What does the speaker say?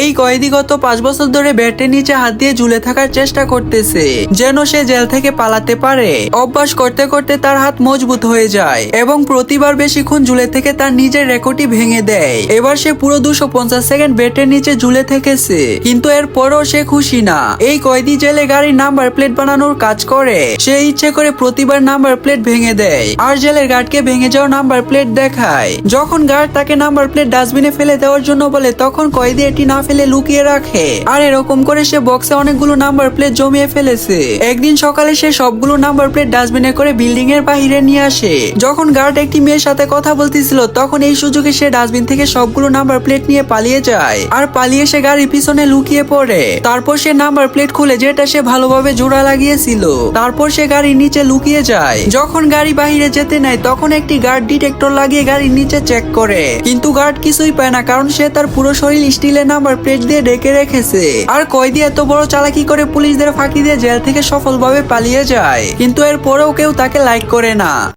এই কয়েদি গত পাঁচ বছর ধরে ব্যাটের নিচে হাত দিয়ে ঝুলে থাকার চেষ্টা করতেছে, যেন সে জেল থেকে পালাতে পারে। অভ্যাস করতে করতে তার হাত মজবুত হয়ে যায় এবং প্রতিবার বেশিক্ষণ ঝুলে থেকে তার নিজের রেকর্ডটি ভেঙে দেয়। এবার সে পুরো দুশো পঞ্চাশ সেকেন্ড বেটের নিচে ঝুলে থেকেছে, কিন্তু এর পরেও সে খুশি না। এই কয়েদি জেলে গাড়ির নাম্বার প্লেট বানানোর কাজ করে। সে ইচ্ছে করে প্রতিবার নাম্বার প্লেট ভেঙে দেয় আর জেলের গার্ডকে ভেঙে যাওয়া নাম্বার প্লেট দেখায়। যখন গার্ড তাকে নাম্বার প্লেট ডাস্টবিনে ফেলে দেওয়ার জন্য বলে, তখন কয়েদি এটি না ফেলে লুকিয়ে রাখে। আর এরকম করে সে বক্সে অনেকগুলো নাম্বার প্লেট জমিয়ে ফেলেছে। একদিন সকালে সে সবগুলো নাম্বার প্লেট ডাস্টবিনে করে বিল্ডিং এর বাহিরে নিয়ে আসে। যখন গার্ড একটি মেয়ের সাথে কথা বলতেছিল, তখন এই সুযোগে সে ডাস্টবিন থেকে সবগুলো নাম্বার প্লেট নিয়ে পালিয়ে যায়। আর পালিয়ে সে গাড়ির পিছনে লুকিয়ে পড়ে। তারপর সে নাম্বার প্লেট খুলে যেটা সে ভালোভাবে জোড়া লাগিয়েছিল, তারপর সে গাড়ির নিচে লুকিয়ে যায়। যখন গাড়ি বাহিরে যেতে নেয়, তখন একটি গার্ড ডিটেক্টর লাগিয়ে গাড়ির নিচে চেক করে। কিন্তু গার্ড কিছুই পায় না, কারণ সে তার পুরো শরীর স্টিলের নাম্বার প্লেট দিয়ে ডেকে রেখেছে। আর কয়েদি এত বড় চালাকি করে পুলিশদের ফাঁকি দিয়ে জেল থেকে সফলভাবে পালিয়ে যায়। কিন্তু এরপরেও কেউ তাকে লাইক করে না।